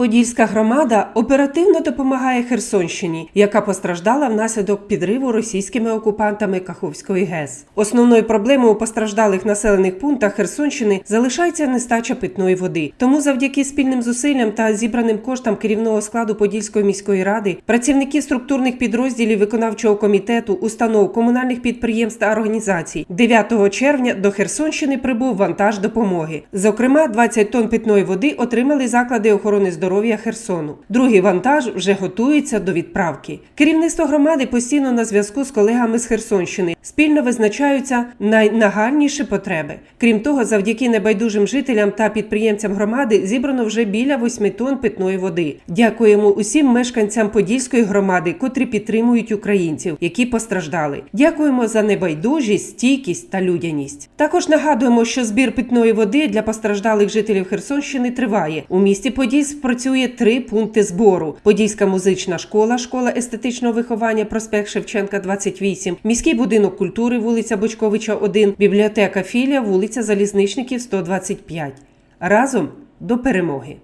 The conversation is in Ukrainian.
Подільська громада оперативно допомагає Херсонщині, яка постраждала внаслідок підриву російськими окупантами Каховської ГЕС. Основною проблемою у постраждалих населених пунктах Херсонщини залишається нестача питної води. Тому, завдяки спільним зусиллям та зібраним коштам керівного складу Подільської міської ради, працівники структурних підрозділів виконавчого комітету, установ, комунальних підприємств та організацій 9 червня до Херсонщини прибув вантаж допомоги. Зокрема, 20 тонн питної води отримали заклади охорони здоров'я Херсону. Другий вантаж вже готується до відправки. Керівництво громади постійно на зв'язку з колегами з Херсонщини спільно визначаються найнагальніші потреби. Крім того, завдяки небайдужим жителям та підприємцям громади зібрано вже біля 8 тонн питної води. Дякуємо усім мешканцям Подільської громади, котрі підтримують українців, які постраждали. Дякуємо за небайдужість, стійкість та людяність. Також нагадуємо, що збір питної води для постраждалих жителів Херсонщини триває. У місті Подільськ працює три пункти збору: Подільська музична школа, школа естетичного виховання, проспект Шевченка, 28, міський будинок культури, вулиця Бочковича, 1, бібліотека Філія, вулиця Залізничників, 125. Разом до перемоги.